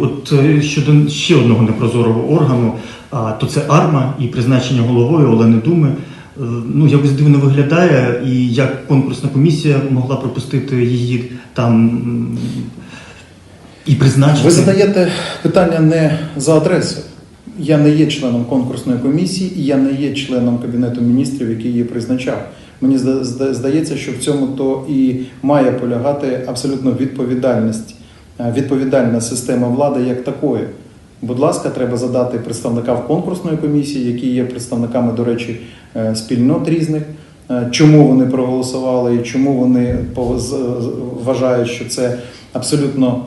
От е, щодо ще одного непрозорого органу, а, то це АРМА і призначення головою Олени Думи. Е, Ну, якось дивно виглядає, і як конкурсна комісія могла пропустити її там і призначити. Ви задаєте питання не за адресою. Я не є членом конкурсної комісії, і я не є членом кабінету міністрів, який її призначав. Мені зда- зда- здається, що в цьому то і має полягати абсолютно відповідальність, е, відповідальна система влади як такої. Будь ласка, треба задати представникам конкурсної комісії, які є представниками, до речі, е, спільнот різних, е, чому вони проголосували і чому вони вважають, що це абсолютно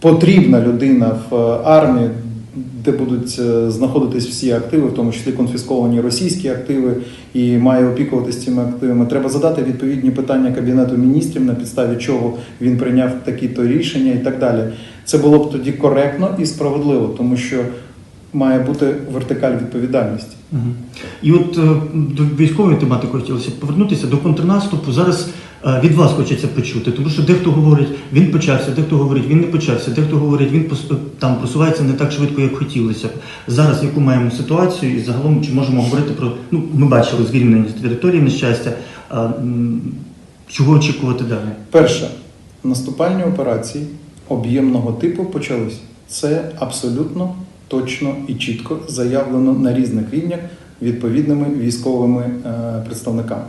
потрібна людина в е, армії, де будуть е, знаходитись всі активи, в тому числі конфісковані російські активи, і має опікуватись цими активами. Треба задати відповідні питання кабінету міністрів, на підставі чого він прийняв такі-то рішення і так далі. Це було б тоді коректно і справедливо, тому що має бути вертикаль відповідальності. Мгм. І от е, до військової тематики хотілося б повернутися до контрнаступу. Зараз е, від вас хочеться почути, тому що дехто говорить, він почався, дехто говорить, він не почався, дехто говорить, він пос- там просувається не так швидко, як хотілося б. Зараз яку маємо ситуацію, і загалом чи можемо говорити про ну ми бачили звільнення з території нещастя. Чого очікувати далі? Перше, наступальні операції об'ємного типу почались. Це абсолютно точно і чітко заявлено на різних рівнях відповідними військовими е, представниками.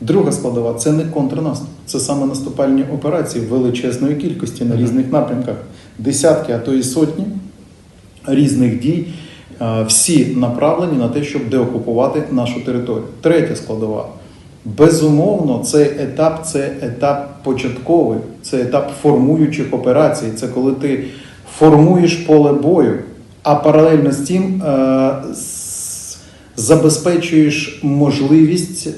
Друга складова це не контрнаступ, це саме наступальні операції величезної кількості на різних напрямках. Десятки, а то і сотні різних дій, е, всі направлені на те, щоб деокупувати нашу територію. Третя складова. Безумовно, цей етап це етап початковий, це етап формуючих операцій. Це коли ти формуєш поле бою, а паралельно з тим е, забезпечуєш можливість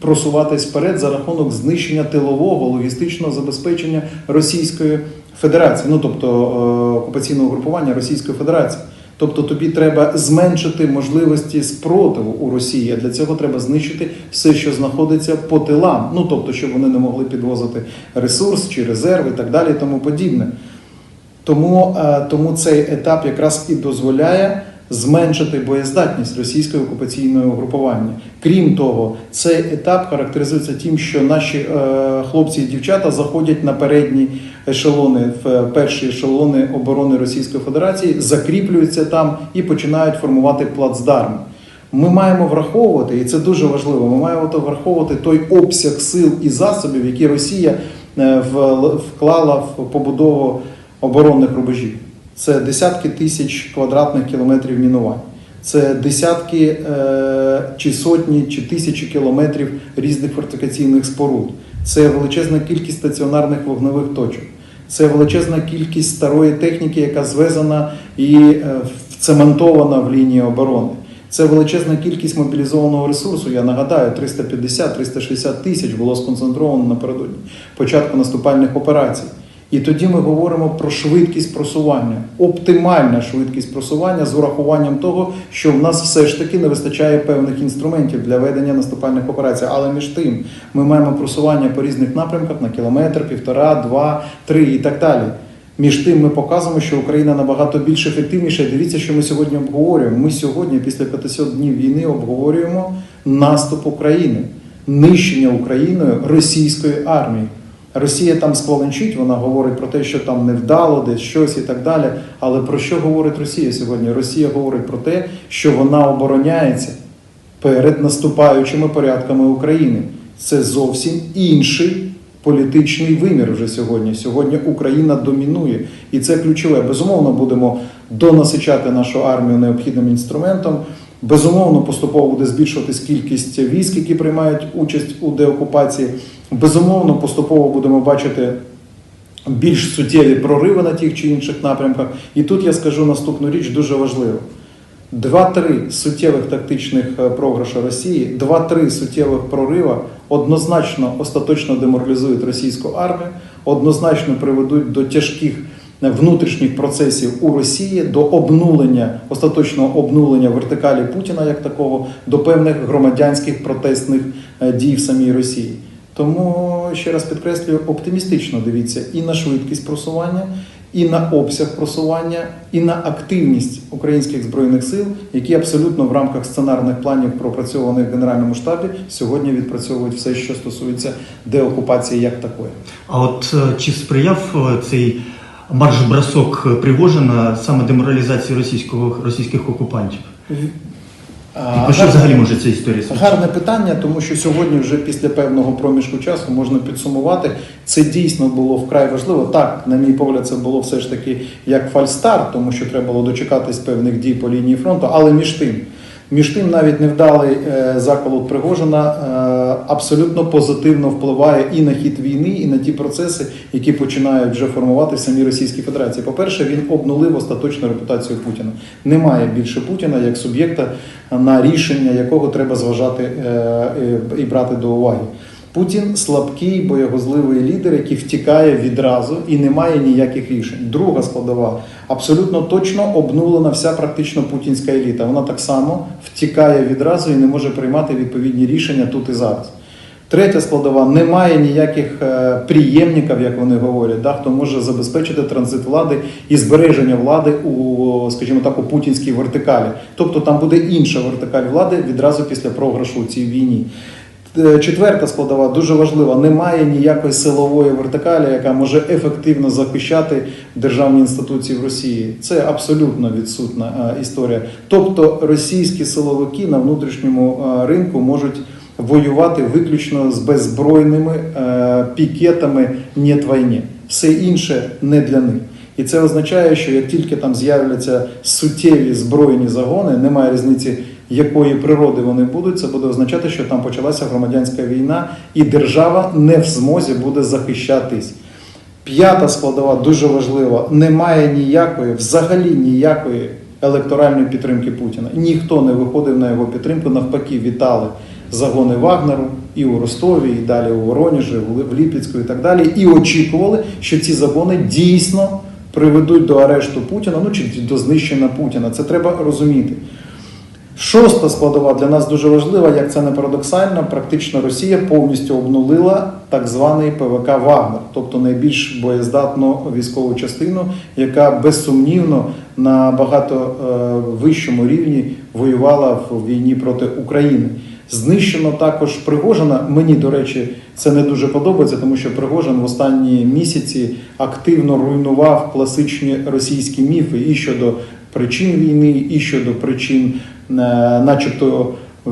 просуватись вперед за рахунок знищення тилового логістичного забезпечення Російської Федерації, ну тобто е, окупаційного групування Російської Федерації. Тобто тобі треба зменшити можливості спротиву у Росії. А для цього треба знищити все, що знаходиться по тилам. Ну тобто, щоб вони не могли підвозити ресурс чи резерви і так далі, і тому подібне. Тому, е, тому цей етап якраз і дозволяє зменшити боєздатність російського окупаційного групування. Крім того, цей етап характеризується тим, що наші е, хлопці і дівчата заходять на передні ешелони, в е, перші ешелони оборони Російської Федерації, закріплюються там і починають формувати плацдарм. Ми маємо враховувати, і це дуже важливо. Ми маємо враховувати той обсяг сил і засобів, які Росія вклала в побудову оборонних рубежів. Це десятки тисяч квадратних кілометрів мінувань. Це десятки е, чи сотні чи тисячі кілометрів різних фортифікаційних споруд. Це величезна кількість стаціонарних вогневих точок. Це величезна кількість старої техніки, яка звезена і е, вцементована в лінії оборони. Це величезна кількість мобілізованого ресурсу. Я нагадаю, 350-360 тисяч було сконцентровано напередодні початку наступальних операцій. І тоді ми говоримо про швидкість просування, оптимальна швидкість просування з урахуванням того, що в нас все ж таки не вистачає певних інструментів для ведення наступальних операцій. Але між тим ми маємо просування по різних напрямках на кілометр, півтора, два, три і так далі. Між тим ми показуємо, що Україна набагато більш ефективніша. Дивіться, що ми сьогодні обговорюємо. Ми сьогодні, після 500 днів війни, обговорюємо наступ України, нищення Україною російської армії. Росія там скваленчить, вона говорить про те, що там невдало, десь щось і так далі. Але про що говорить Росія сьогодні? Росія говорить про те, що вона обороняється перед наступаючими порядками України. Це зовсім інший політичний вимір вже сьогодні. Сьогодні Україна домінує, і це ключове. Безумовно, будемо донасичати нашу армію необхідним інструментом. Безумовно, поступово буде збільшуватись кількість військ, які приймають участь у деокупації. Безумовно, поступово будемо бачити більш суттєві прориви на тих чи інших напрямках. І тут я скажу наступну річ дуже важливу. Два-три суттєвих тактичних е, програша Росії, два-три суттєвих прорива однозначно остаточно деморалізують російську армію, однозначно приведуть до тяжких е, внутрішніх процесів у Росії, до обнулення, остаточного обнулення вертикалі Путіна як такого, до певних громадянських протестних е, дій в самій Росії. Тому ще раз підкреслюю, оптимістично дивіться і на швидкість просування, і на обсяг просування, і на активність українських збройних сил, які абсолютно в рамках сценарних планів, пропрацьованих в Генеральному штабі, сьогодні відпрацьовують все, що стосується деокупації як такої. А от е, чи сприяв е, цей марш-бросок Пригожина саме деморалізації російського російських окупантів? А, що гарне- взагалі може ця історія? Гарне питання, тому що сьогодні, вже після певного проміжку часу, можна підсумувати, це дійсно було вкрай важливо. Так, на мій погляд, це було все ж таки як фальстарт, тому що треба було дочекатись певних дій по лінії фронту, але між тим. Між тим, навіть невдалий е, заколот Пригожина е, абсолютно позитивно впливає і на хід війни, і на ті процеси, які починають вже формувати в самій Російській Федерації. По-перше, він обнулив остаточну репутацію Путіна. Немає більше Путіна як суб'єкта, на рішення якого треба зважати е, і брати до уваги. Путін слабкий, боягозливий лідер, який втікає відразу і не має ніяких рішень. Друга складова абсолютно точно обнулена вся практично путінська еліта. Вона так само втікає відразу і не може приймати відповідні рішення тут і зараз. Третя складова немає ніяких е, приємників, як вони говорять, да, хто може забезпечити транзит влади і збереження влади у, скажімо так, у путінській вертикалі. Тобто там буде інша вертикаль влади відразу після програшу у цій війні. Е, Четверта складова дуже важлива. Немає ніякої силової вертикалі, яка може ефективно захищати державні інституції в Росії. Це абсолютно відсутна е, історія. Тобто російські силовики на внутрішньому е, ринку можуть воювати виключно з беззбройними пікетами «Нєт війні». Все інше не для них. І це означає, що як тільки там з'являться суттєві збройні загони, немає різниці, якої природи вони будуть, це буде означати, що там почалася громадянська війна, і держава не в змозі буде захищатись. П'ята складова дуже важлива: немає ніякої, взагалі ніякої електоральної підтримки Путіна. Ніхто не виходив на його підтримку, навпаки, вітали загони Вагнеру і у Ростові, і далі у Воронежі, в Ли- в Ліпецьку і так далі. І очікували, що ці загони дійсно приведуть до арешту Путіна, ну чи до знищення Путіна. Це треба розуміти. Шоста складова для нас дуже важлива, як це не парадоксально. Практично Росія повністю обнулила так званий ПВК Вагнер, тобто найбільш боєздатну військову частину, яка безсумнівно на багато е, вищому рівні воювала в війні проти України. Знищено також Пригожина. Мені, до речі, це не дуже подобається, тому що Пригожин в останні місяці активно руйнував класичні російські міфи і щодо причин війни, і щодо причин, е, начебто, е,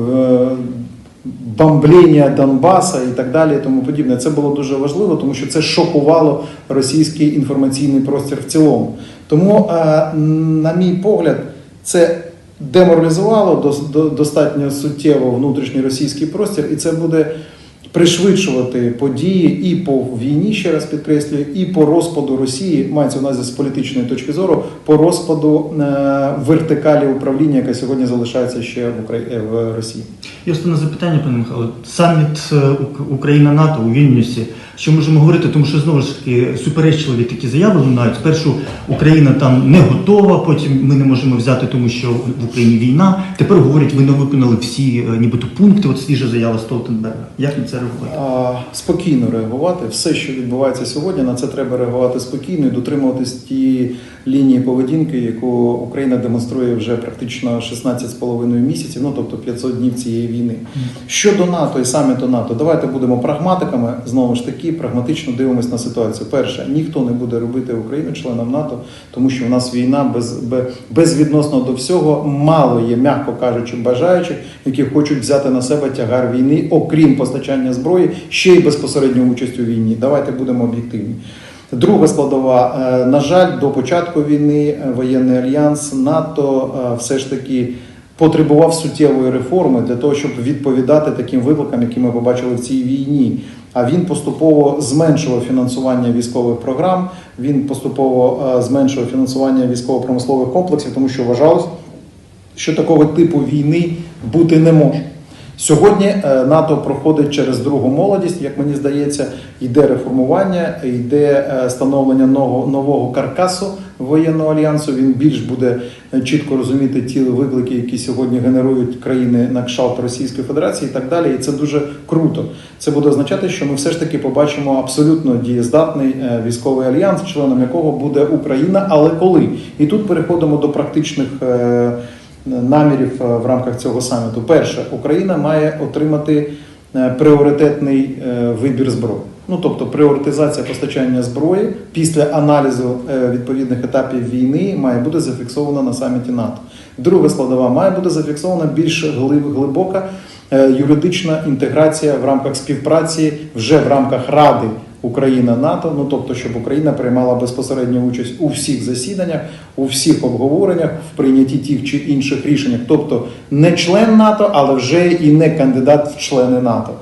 бомблення Донбаса і так далі, і тому подібне. Це було дуже важливо, тому що це шокувало російський інформаційний простір в цілому. Тому, е, на мій погляд, це деморалізувало достатньо суттєво внутрішній російський простір, і це буде пришвидшувати події і по війні, ще раз підкреслюю, і по розпаду Росії, мається на увазі з політичної точки зору, по розпаду е, вертикалі управління, яка сьогодні залишається ще в Украї... е, в Росії. І останнє запитання, пане Михайло. Саміт е, Україна-НАТО у Вільнюсі. Що можемо говорити? Тому що знову ж таки суперечливі такі заяви лунають. Спершу Україна там не готова, потім ми не можемо взяти, тому що в Україні війна. Тепер говорять, ви не виконали всі нібито пункти. От свіжа заява Столтенберга. Як на це реагувати? Спокійно реагувати. Все, що відбувається сьогодні, на це треба реагувати спокійно і дотримуватись тієї лінії поведінки, яку Україна демонструє вже практично 16,5 місяців, ну тобто 500 днів цієї війни. Щодо НАТО і саміту НАТО, давайте будемо прагматиками. Знову ж таки, прагматично дивимося на ситуацію. Перше, ніхто не буде робити Україну членом НАТО, тому що в нас війна без, бе- безвідносно до всього мало є, м'яко кажучи, бажаючих, які хочуть взяти на себе тягар війни, окрім постачання зброї, ще й безпосередньо участь у війні. Давайте будемо об'єктивні. Друга складова, е, на жаль, до початку війни е, воєнний альянс НАТО е, все ж таки потребував суттєвої реформи для того, щоб відповідати таким викликам, які ми побачили в цій війні. А він поступово зменшував фінансування військових програм, він поступово зменшував фінансування військово-промислових комплексів, тому що вважалось, що такого типу війни бути не може. Сьогодні е, НАТО проходить через другу молодість, як мені здається, йде реформування, йде е, становлення нового, каркасу воєнного альянсу. Він більш буде е, чітко розуміти ті виклики, які сьогодні генерують країни на кшалт Російської Федерації і так далі. І це дуже круто. Це буде означати, що ми все ж таки побачимо абсолютно дієздатний військовий альянс, членом якого буде Україна. Але коли? І тут переходимо до практичних. Намірів е, в рамках цього саміту. Перше, Україна має отримати е, пріоритетний е, вибір зброї. Ну тобто пріоритизація постачання зброї після аналізу відповідних етапів війни має бути зафіксована на саміті НАТО. Друга складова має бути зафіксована більш глибока юридична інтеграція в рамках співпраці вже в рамках Ради Україна НАТО. Ну тобто, щоб Україна приймала безпосередню участь у всіх засіданнях, у всіх обговореннях, в прийнятті тих чи інших рішеннях. Тобто не член НАТО, але вже і не кандидат в члени НАТО.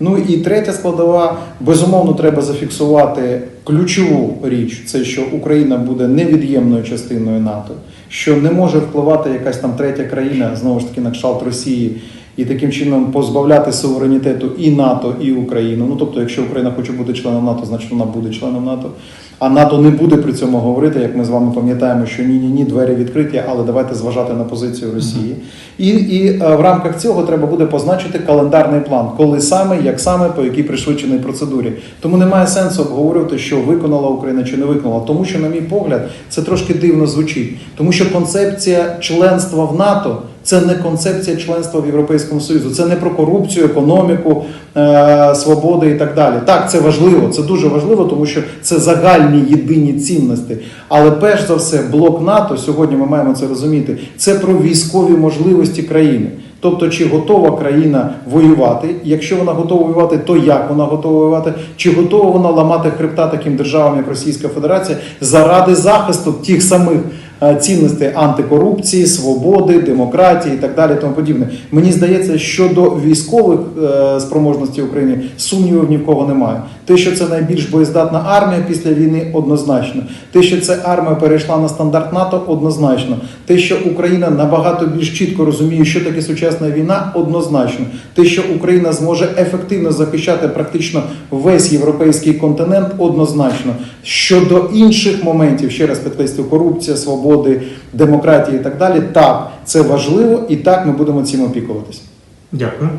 Ну і третя складова, безумовно, треба зафіксувати ключову річ: це що Україна буде невід'ємною частиною НАТО, що не може впливати якась там третя країна, знову ж таки, на кшталт Росії, і таким чином позбавляти суверенітету і НАТО, і Україну. Ну тобто, якщо Україна хоче бути членом НАТО, значить вона буде членом НАТО. А НАТО не буде при цьому говорити, як ми з вами пам'ятаємо, що ні, ні, ні, двері відкриті, але давайте зважати на позицію Росії. І, і е, в рамках цього треба буде позначити календарний план, коли саме, як саме, по якій пришвидшеній процедурі. Тому немає сенсу обговорювати, що виконала Україна чи не виконала. Тому що, на мій погляд, це трошки дивно звучить. Тому що концепція членства в НАТО. Це не концепція членства в Європейському Союзу, це не про корупцію, економіку, е, свободи і так далі. Так, це важливо, це дуже важливо, тому що це загальні єдині цінності. Але перш за все, блок НАТО сьогодні ми маємо це розуміти. Це про військові можливості країни. Тобто, чи готова країна воювати? Якщо вона готова воювати, то як вона готова воювати? Чи готова вона ламати хребта таким державам, як Російська Федерація, заради захисту тих самих цінностей антикорупції, свободи, демократії і так далі, тому подібне. Мені здається, щодо військових е, спроможностей України сумнівів ні в кого немає. Те, що це найбільш боєздатна армія після війни, однозначно. Те, що ця армія перейшла на стандарт НАТО, однозначно. Те, що Україна набагато більш чітко розуміє, що таке сучасна війна, однозначно. Те, що Україна зможе ефективно захищати практично весь європейський континент, однозначно. Щодо інших моментів, ще раз підкреслюю, корупція, свободи, демократії і так далі, так, це важливо, і так ми будемо цим опікуватися. Дякую.